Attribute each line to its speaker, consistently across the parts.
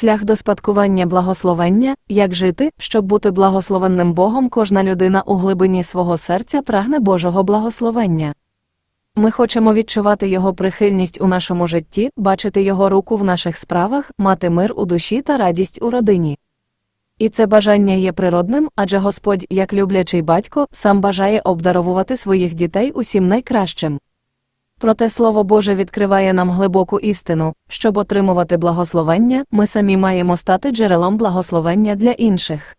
Speaker 1: Шлях до спадкування благословення, як жити, щоб бути благословенним Богом, кожна людина у глибині свого серця прагне Божого благословення. Ми хочемо відчувати Його прихильність у нашому житті, бачити Його руку в наших справах, мати мир у душі та радість у родині. І це бажання є природним, адже Господь, як люблячий батько, сам бажає обдаровувати своїх дітей усім найкращим. Проте Слово Боже відкриває нам глибоку істину, щоб отримувати благословення, ми самі маємо стати джерелом благословення для інших.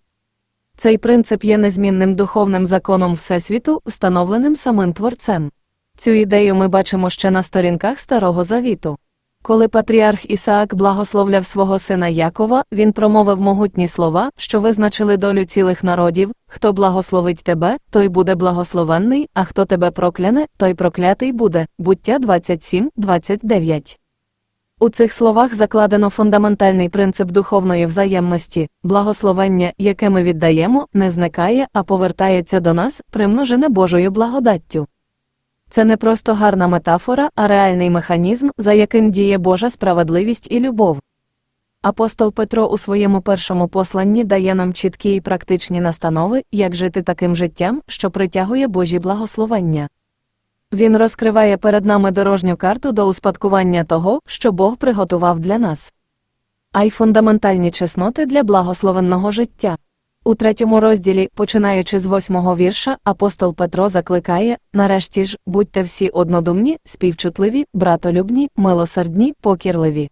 Speaker 1: Цей принцип є незмінним духовним законом Всесвіту, встановленим самим Творцем. Цю ідею ми бачимо ще на сторінках Старого Завіту. Коли патріарх Ісаак благословляв свого сина Якова, він промовив могутні слова, що визначили долю цілих народів хто благословить тебе, той буде благословенний, а хто тебе прокляне, той проклятий буде. Буття 27, 29. У цих словах закладено фундаментальний принцип духовної взаємності благословення, яке ми віддаємо, не зникає, а повертається до нас, примножене Божою благодаттю. Це не просто гарна метафора, а реальний механізм, за яким діє Божа справедливість і любов. Апостол Петро у своєму першому посланні дає нам чіткі і практичні настанови, як жити таким життям, що притягує Божі благословення. Він розкриває перед нами дорожню карту до успадкування того, що Бог приготував для нас, а й фундаментальні чесноти для благословенного життя. У третьому розділі, починаючи з восьмого вірша, апостол Петро закликає нарешті ж, будьте всі однодумні, співчутливі, братолюбні, милосердні, покірливі.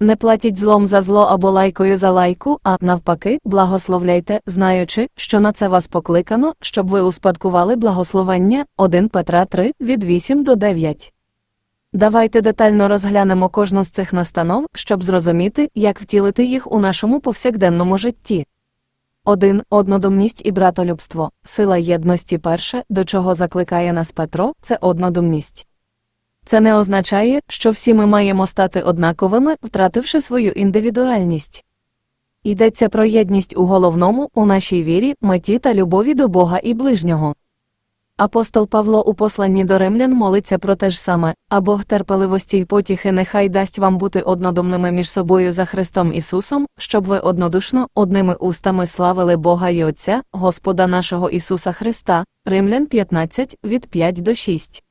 Speaker 1: Не платіть злом за зло або лайкою за лайку, а навпаки, благословляйте, знаючи, що на це вас покликано, щоб ви успадкували благословення 1 Петра 3 від 8 до 9. Давайте детально розглянемо кожну з цих настанов, щоб зрозуміти, як втілити їх у нашому повсякденному житті. 1. Однодумність і братолюбство. Сила єдності перше, до чого закликає нас Петро, це однодумність. Це не означає, що всі ми маємо стати однаковими, втративши свою індивідуальність. Йдеться про єдність у головному, у нашій вірі, меті та любові до Бога і ближнього. Апостол Павло у посланні до римлян молиться про те ж саме, а Бог терпеливості й потіхи нехай дасть вам бути однодумними між собою за Христом Ісусом, щоб ви однодушно, одними устами славили Бога й Отця, Господа нашого Ісуса Христа, Римлян 15, від 5 до 6.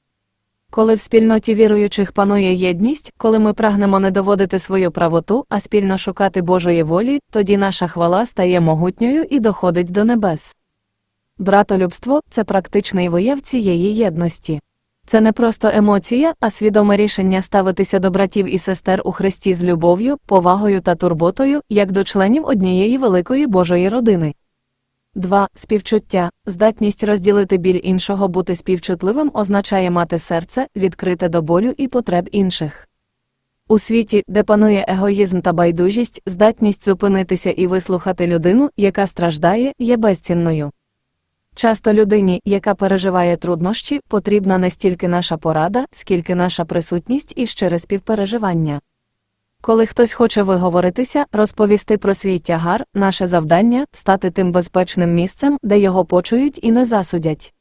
Speaker 1: Коли в спільноті віруючих панує єдність, коли ми прагнемо не доводити свою правоту, а спільно шукати Божої волі, тоді наша хвала стає могутньою і доходить до небес. Братолюбство це практичний вияв цієї єдності. Це не просто емоція, а свідоме рішення ставитися до братів і сестер у Христі з любов'ю, повагою та турботою, як до членів однієї великої Божої родини. 2. Співчуття. Здатність розділити біль іншого бути співчутливим означає мати серце, відкрите до болю і потреб інших. У світі, де панує егоїзм та байдужість, здатність зупинитися і вислухати людину, яка страждає, є безцінною. Часто людині, яка переживає труднощі, потрібна не стільки наша порада, скільки наша присутність і щире співпереживання. Коли хтось хоче виговоритися, розповісти про свій тягар, наше завдання стати тим безпечним місцем, де його почують і не засудять.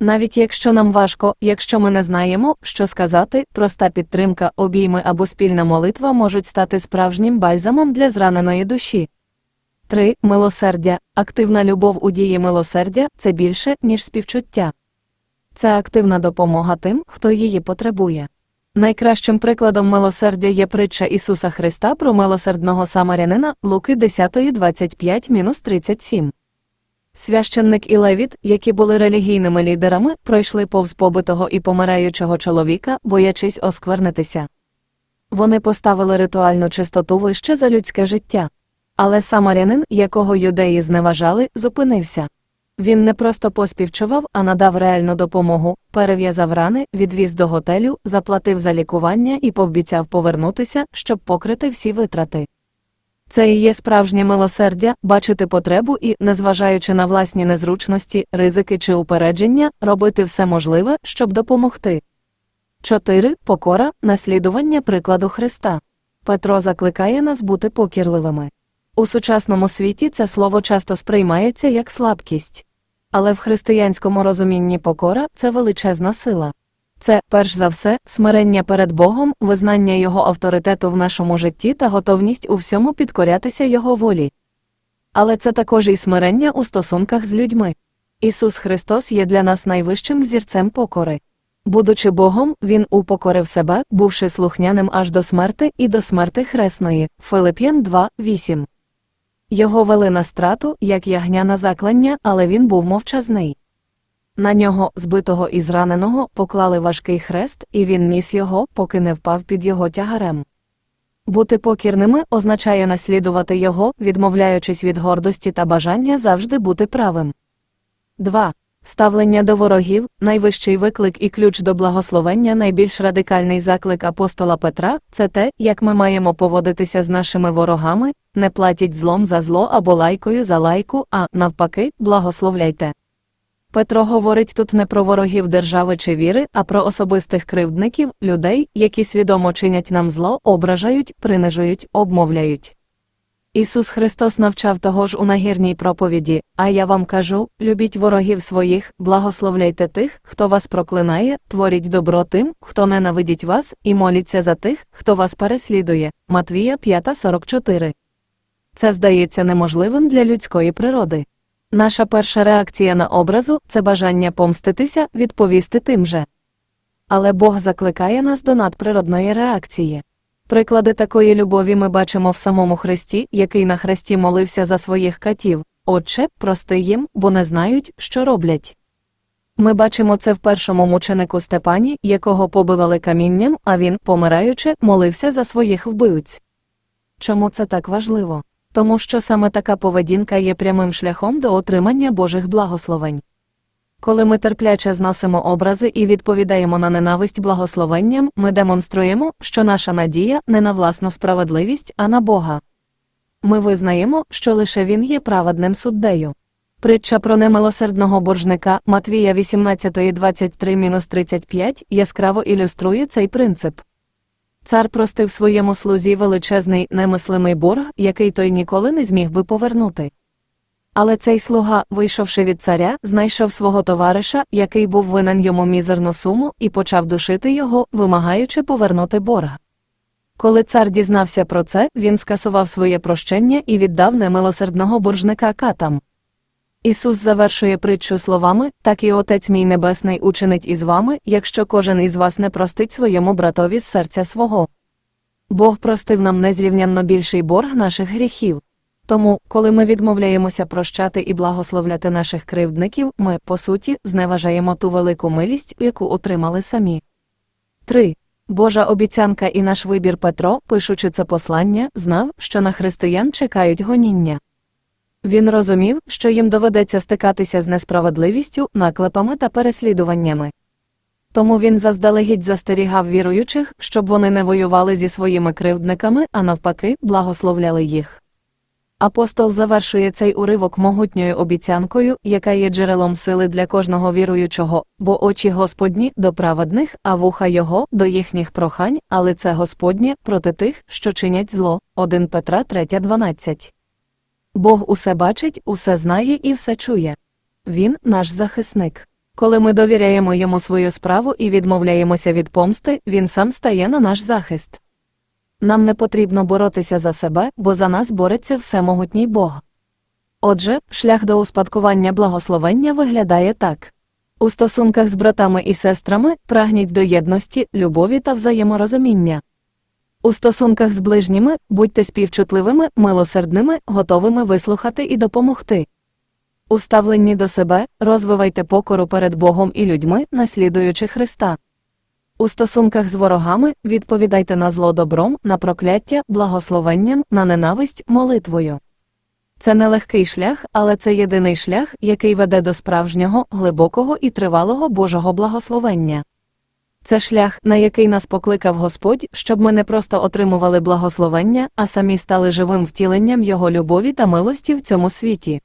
Speaker 1: Навіть якщо нам важко, якщо ми не знаємо, що сказати, проста підтримка, обійми або спільна молитва можуть стати справжнім бальзамом для зраненої душі. 3. Милосердя. Активна любов у дії милосердя це більше, ніж співчуття. Це активна допомога тим, хто її потребує. Найкращим прикладом милосердя є притча Ісуса Христа про милосердного самарянина Луки 10.25-37. Священник і левіт, які були релігійними лідерами, пройшли повз побитого і помираючого чоловіка, боячись осквернитися. Вони поставили ритуальну чистоту вище за людське життя. Але самарянин, якого юдеї зневажали, зупинився. Він не просто поспівчував, а надав реальну допомогу, перев'язав рани, відвіз до готелю, заплатив за лікування і пообіцяв повернутися, щоб покрити всі витрати. Це і є справжнє милосердя, бачити потребу і, незважаючи на власні незручності, ризики чи упередження, робити все можливе, щоб допомогти. 4. Покора, наслідування прикладу Христа. Петро закликає нас бути покірливими. У сучасному світі це слово часто сприймається як слабкість. Але в християнському розумінні покора це величезна сила. Це, перш за все, смирення перед Богом, визнання Його авторитету в нашому житті та готовність у всьому підкорятися Його волі. Але це також і смирення у стосунках з людьми. Ісус Христос є для нас найвищим взірцем покори. Будучи Богом, Він упокорив себе, бувши слухняним аж до смерти і до смерти хресної. Филип'ян 2, 8. Його вели на страту, як ягня на заклання, але він був мовчазний. На нього, збитого і зраненого, поклали важкий хрест, і він ніс його, поки не впав під його тягарем. Бути покірними означає наслідувати його, відмовляючись від гордості та бажання завжди бути правим. 2. Ставлення до ворогів найвищий виклик і ключ до благословення, найбільш радикальний заклик апостола Петра це те, як ми маємо поводитися з нашими ворогами, не платіть злом за зло або лайкою за лайку, а навпаки, благословляйте. Петро говорить тут не про ворогів держави чи віри, а про особистих кривдників, людей, які свідомо чинять нам зло, ображають, принижують, обмовляють. Ісус Христос навчав того ж у нагірній проповіді, а я вам кажу: любіть ворогів своїх, благословляйте тих, хто вас проклинає, творіть добро тим, хто ненавидить вас, і моліться за тих, хто вас переслідує. Матвія 5:44. Це здається неможливим для людської природи. Наша перша реакція на образу це бажання помститися, відповісти тим же. Але Бог закликає нас до надприродної реакції. Приклади такої любові ми бачимо в самому Христі, який на хресті молився за своїх катів Отче, прости їм, бо не знають, що роблять. Ми бачимо це в першому мученику Степані, якого побивали камінням, а він, помираючи, молився за своїх вбивць. Чому це так важливо? Тому що саме така поведінка є прямим шляхом до отримання Божих благословень. Коли ми терпляче зносимо образи і відповідаємо на ненависть благословенням, ми демонструємо, що наша надія не на власну справедливість, а на Бога. Ми визнаємо, що лише Він є праведним суддею. Притча про немилосердного боржника Матвія 18.23-35 яскраво ілюструє цей принцип. Цар простив своєму слузі величезний немислимий борг, який той ніколи не зміг би повернути. Але цей слуга, вийшовши від царя, знайшов свого товариша, який був винен йому мізерну суму, і почав душити його, вимагаючи повернути борг. Коли цар дізнався про це, він скасував своє прощення і віддав немилосердного боржника катам. Ісус завершує притчу словами так і Отець мій Небесний учинить із вами, якщо кожен із вас не простить своєму братові з серця свого. Бог простив нам незрівнянно більший борг наших гріхів. Тому, коли ми відмовляємося прощати і благословляти наших кривдників, ми, по суті, зневажаємо ту велику милість, яку отримали самі. 3. Божа обіцянка і наш вибір Петро, пишучи це послання, знав, що на християн чекають гоніння. Він розумів, що їм доведеться стикатися з несправедливістю, наклепами та переслідуваннями. Тому він заздалегідь застерігав віруючих, щоб вони не воювали зі своїми кривдниками, а навпаки, благословляли їх. Апостол завершує цей уривок могутньою обіцянкою, яка є джерелом сили для кожного віруючого, бо очі Господні до праведних, а вуха Його до їхніх прохань, але це Господнє проти тих, що чинять зло. 1 Петра 3.12. Бог усе бачить, усе знає і все чує. Він наш захисник. Коли ми довіряємо йому свою справу і відмовляємося від помсти, він сам стає на наш захист. Нам не потрібно боротися за себе, бо за нас бореться всемогутній Бог. Отже, шлях до успадкування благословення виглядає так. У стосунках з братами і сестрами прагніть до єдності, любові та взаєморозуміння. У стосунках з ближніми будьте співчутливими, милосердними, готовими вислухати і допомогти. У ставленні до себе розвивайте покору перед Богом і людьми, наслідуючи Христа. У стосунках з ворогами відповідайте на зло добром, на прокляття, благословенням, на ненависть, молитвою. Це нелегкий шлях, але це єдиний шлях, який веде до справжнього, глибокого і тривалого Божого благословення. Це шлях, на який нас покликав Господь, щоб ми не просто отримували благословення, а самі стали живим втіленням Його любові та милості в цьому світі.